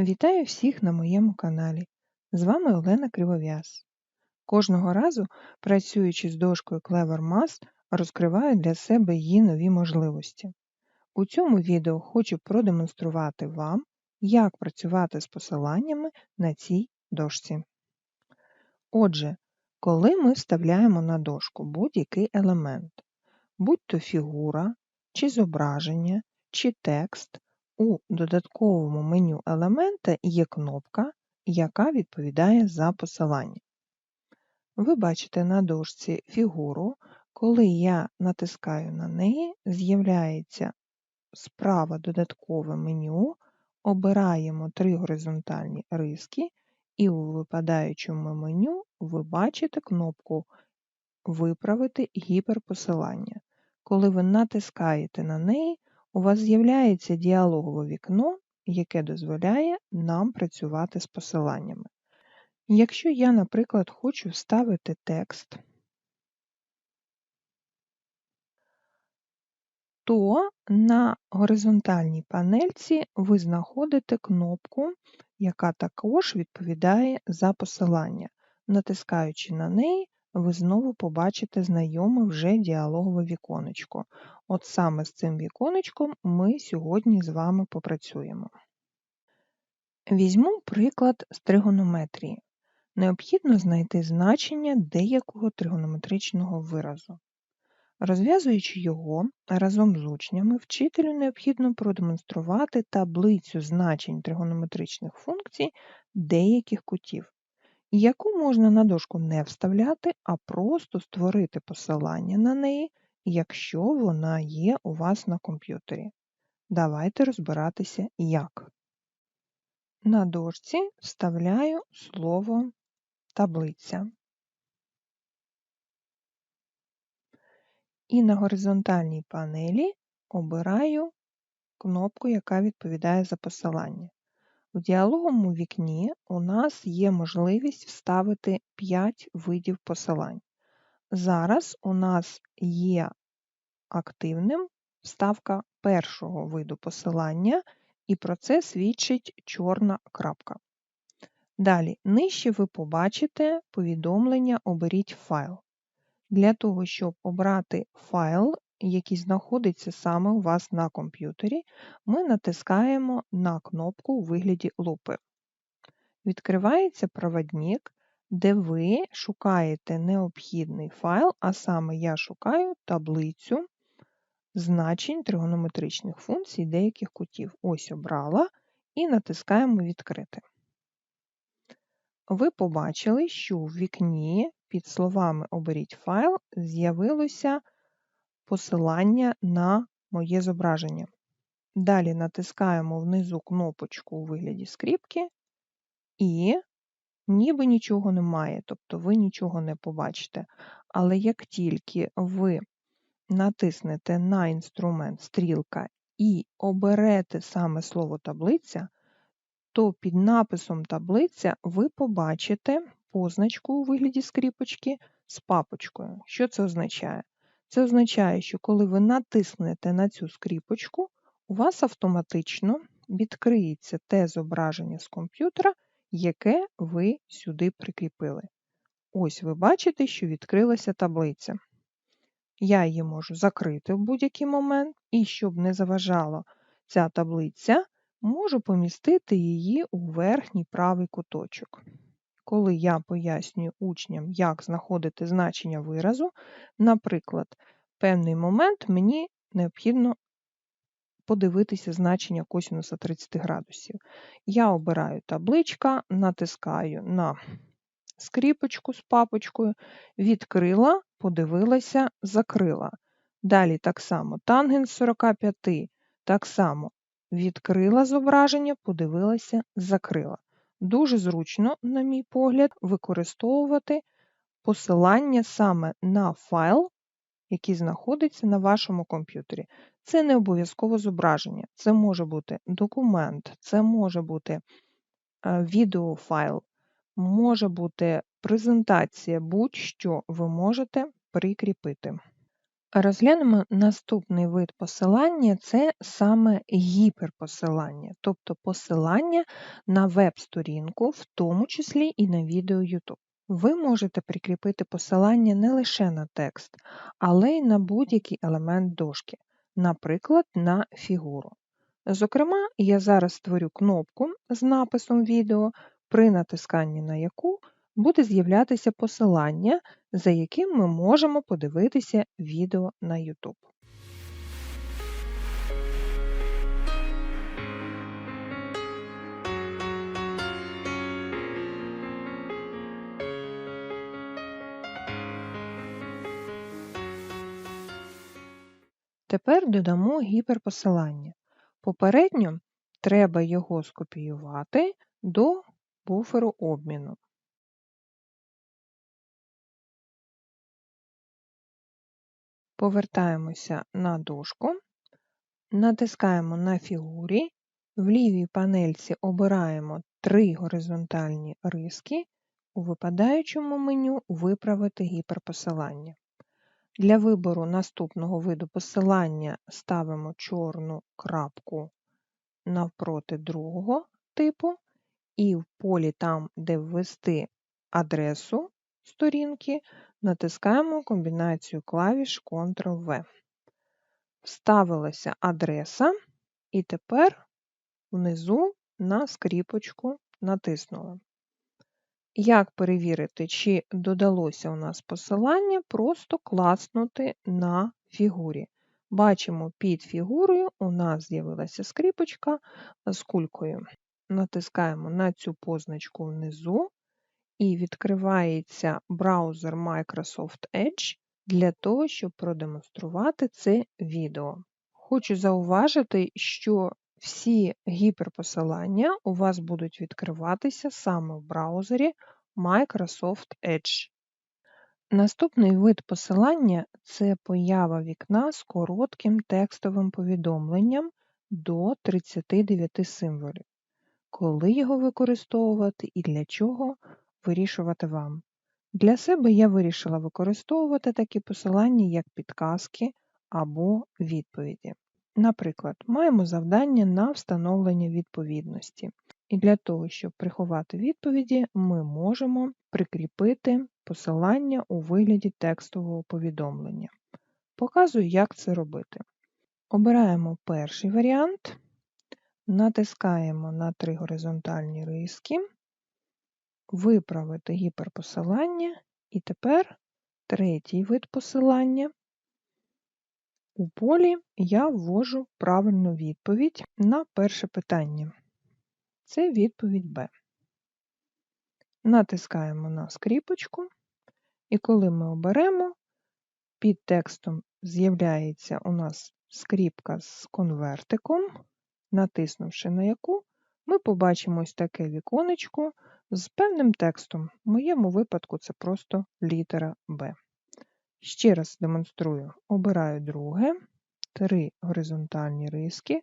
Вітаю всіх на моєму каналі. З вами Олена Кривов'яз. Кожного разу, працюючи з дошкою CleverMath, розкриваю для себе її нові можливості. У цьому відео хочу продемонструвати вам, як працювати з посиланнями на цій дошці. Отже, коли ми вставляємо на дошку будь-який елемент, будь то фігура, чи зображення, чи текст, у додатковому меню елемента є кнопка, яка відповідає за посилання. Ви бачите на дошці фігуру, коли я натискаю на неї, з'являється справа додаткове меню, обираємо три горизонтальні риски, і у випадаючому меню ви бачите кнопку Виправити гіперпосилання. Коли ви натискаєте на неї, у вас з'являється діалогове вікно, яке дозволяє нам працювати з посиланнями. Якщо я, наприклад, хочу вставити текст, то на горизонтальній панельці ви знаходите кнопку, яка також відповідає за посилання. Натискаючи на неї, ви знову побачите знайоме вже діалогове віконечко. От саме з цим віконечком ми сьогодні з вами попрацюємо. Візьму приклад з тригонометрії. Необхідно знайти значення деякого тригонометричного виразу. Розв'язуючи його разом з учнями, вчителю необхідно продемонструвати таблицю значень тригонометричних функцій деяких кутів яку можна на дошку не вставляти, а просто створити посилання на неї, якщо вона є у вас на комп'ютері. Давайте розбиратися як. На дошці вставляю слово таблиця. І на горизонтальній панелі обираю кнопку, яка відповідає за посилання. В діалоговому вікні у нас є можливість вставити 5 видів посилань. Зараз у нас є активним вставка першого виду посилання, і про це свідчить чорна крапка. Далі, нижче ви побачите повідомлення Оберіть файл. Для того, щоб обрати файл, який знаходиться саме у вас на комп'ютері, ми натискаємо на кнопку у вигляді лупи. Відкривається проводник, де ви шукаєте необхідний файл, а саме я шукаю таблицю значень тригонометричних функцій деяких кутів. Ось обрала і натискаємо Відкрити. Ви побачили, що в вікні під словами Оберіть файл з'явилося посилання на моє зображення. Далі натискаємо внизу кнопочку у вигляді скріпки, і ніби нічого немає, тобто ви нічого не побачите. Але як тільки ви натиснете на інструмент стрілка і оберете саме слово таблиця, то під написом таблиця ви побачите позначку у вигляді скріпочки з папочкою. Що це означає? Це означає, що коли ви натиснете на цю скріпочку, у вас автоматично відкриється те зображення з комп'ютера, яке ви сюди прикріпили. Ось ви бачите, що відкрилася таблиця. Я її можу закрити в будь-який момент, і щоб не заважала ця таблиця, можу помістити її у верхній правий куточок коли я пояснюю учням, як знаходити значення виразу, наприклад, певний момент мені необхідно подивитися значення косінуса 30 градусів. Я обираю табличка, натискаю на скріпочку з папочкою, відкрила, подивилася, закрила. Далі так само тангенс 45, так само відкрила зображення, подивилася, закрила. Дуже зручно, на мій погляд, використовувати посилання саме на файл, який знаходиться на вашому комп'ютері. Це не обов'язково зображення, це може бути документ, це може бути е, відеофайл, може бути презентація, будь-що ви можете прикріпити. Розглянемо наступний вид посилання це саме гіперпосилання, тобто посилання на веб-сторінку, в тому числі і на відео YouTube. Ви можете прикріпити посилання не лише на текст, але й на будь-який елемент дошки, наприклад, на фігуру. Зокрема, я зараз створю кнопку з написом відео, при натисканні на яку буде з'являтися посилання, за яким ми можемо подивитися відео на YouTube. Тепер додамо гіперпосилання. Попередньо треба його скопіювати до буферу обміну. Повертаємося на дошку, натискаємо на фігурі, в лівій панельці обираємо три горизонтальні риски, у випадаючому меню Виправити гіперпосилання. Для вибору наступного виду посилання ставимо чорну крапку навпроти другого типу, і в полі там, де ввести адресу сторінки, натискаємо комбінацію клавіш Ctrl-V. Вставилася адреса, і тепер внизу на скріпочку натиснули. Як перевірити, чи додалося у нас посилання, просто класнути на фігурі. Бачимо, під фігурою у нас з'явилася скріпочка з кулькою. Натискаємо на цю позначку внизу, і відкривається браузер Microsoft Edge для того, щоб продемонструвати це відео. Хочу зауважити, що всі гіперпосилання у вас будуть відкриватися саме в браузері Microsoft Edge. Наступний вид посилання це поява вікна з коротким текстовим повідомленням до 39 символів. Коли його використовувати і для чого вирішувати вам. Для себе я вирішила використовувати такі посилання, як підказки або відповіді. Наприклад, маємо завдання на встановлення відповідності. І для того, щоб приховати відповіді, ми можемо прикріпити посилання у вигляді текстового повідомлення. Показую, як це робити. Обираємо перший варіант, натискаємо на три горизонтальні риски, виправити гіперпосилання, і тепер третій вид посилання. У полі я ввожу правильну відповідь на перше питання. Це відповідь Б. Натискаємо на скріпочку, і коли ми оберемо, під текстом з'являється у нас скріпка з конвертиком, натиснувши на яку, ми побачимо ось таке віконечко з певним текстом. В моєму випадку це просто літера Б. Ще раз демонструю: обираю друге, три горизонтальні риски,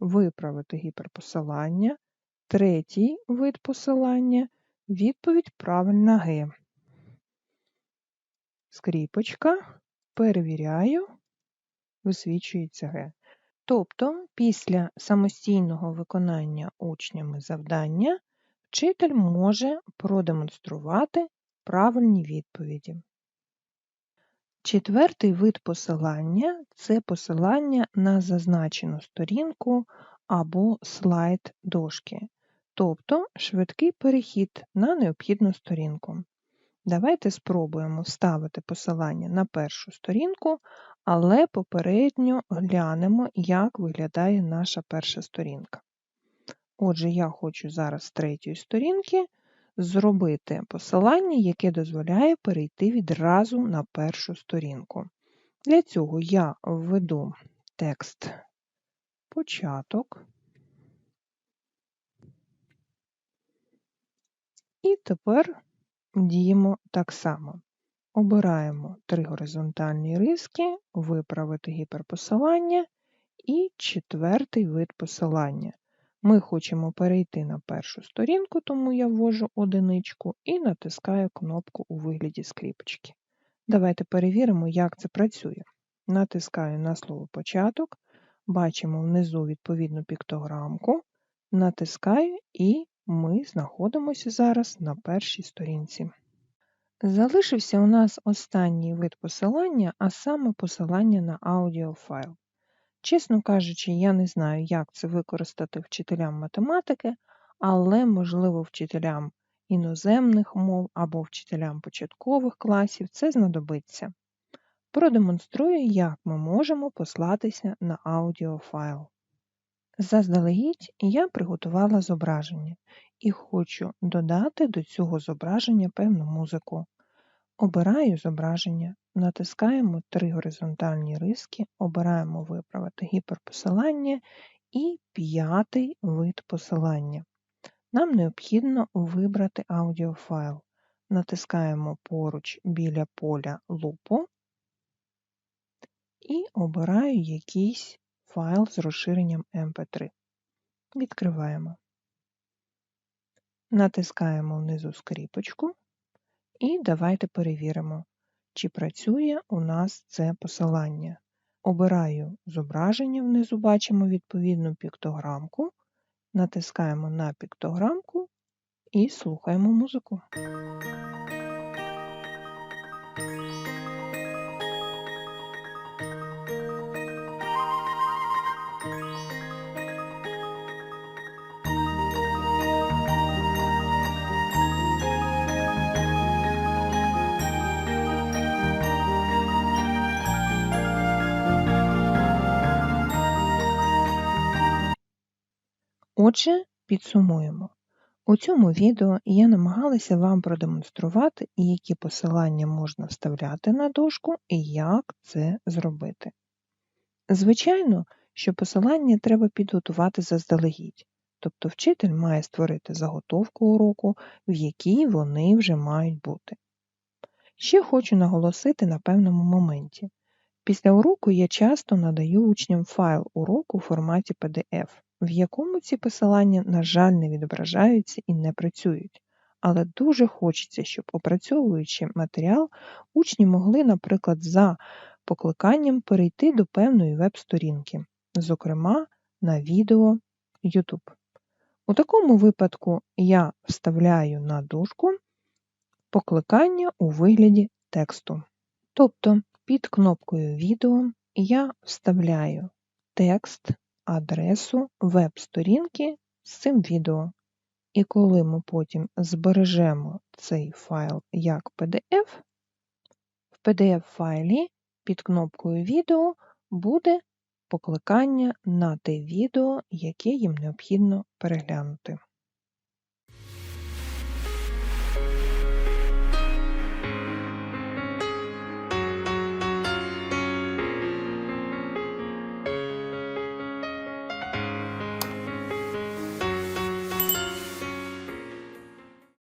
виправити гіперпосилання, третій вид посилання, відповідь правильна Г. Скріпочка, перевіряю, висвічується Г. Тобто, після самостійного виконання учнями завдання вчитель може продемонструвати правильні відповіді. Четвертий вид посилання це посилання на зазначену сторінку або слайд дошки, тобто швидкий перехід на необхідну сторінку. Давайте спробуємо вставити посилання на першу сторінку, але попередньо глянемо, як виглядає наша перша сторінка. Отже, я хочу зараз з третьої сторінки зробити посилання, яке дозволяє перейти відразу на першу сторінку. Для цього я введу текст початок. І тепер діємо так само. Обираємо три горизонтальні риски, виправити гіперпосилання і четвертий вид посилання. Ми хочемо перейти на першу сторінку, тому я ввожу одиничку і натискаю кнопку у вигляді скріпочки. Давайте перевіримо, як це працює. натискаю на слово початок, бачимо внизу відповідну піктограмку, натискаю і ми знаходимося зараз на першій сторінці. Залишився у нас останній вид посилання, а саме посилання на аудіофайл. Чесно кажучи, я не знаю, як це використати вчителям математики, але, можливо, вчителям іноземних мов або вчителям початкових класів це знадобиться. Продемонструю, як ми можемо послатися на аудіофайл. Заздалегідь я приготувала зображення і хочу додати до цього зображення певну музику. Обираю зображення, натискаємо три горизонтальні риски, обираємо Виправити гіперпосилання і п'ятий вид посилання. Нам необхідно вибрати аудіофайл. Натискаємо поруч біля поля лупу і обираю якийсь файл з розширенням MP3. Відкриваємо. Натискаємо внизу скріпочку і давайте перевіримо, чи працює у нас це посилання. Обираю зображення, внизу бачимо відповідну піктограмку, натискаємо на піктограмку і слухаємо музику. Отже, підсумуємо. У цьому відео я намагалася вам продемонструвати, які посилання можна вставляти на дошку і як це зробити. Звичайно, що посилання треба підготувати заздалегідь, тобто вчитель має створити заготовку уроку, в якій вони вже мають бути. Ще хочу наголосити на певному моменті. Після уроку я часто надаю учням файл уроку у форматі PDF в якому ці посилання, на жаль, не відображаються і не працюють. Але дуже хочеться, щоб, опрацьовуючи матеріал, учні могли, наприклад, за покликанням перейти до певної веб-сторінки, зокрема на відео YouTube. У такому випадку я вставляю на дужку покликання у вигляді тексту. Тобто під кнопкою Відео я вставляю текст адресу веб-сторінки з цим відео. І коли ми потім збережемо цей файл як PDF, в PDF-файлі під кнопкою Відео буде покликання на те відео, яке їм необхідно переглянути.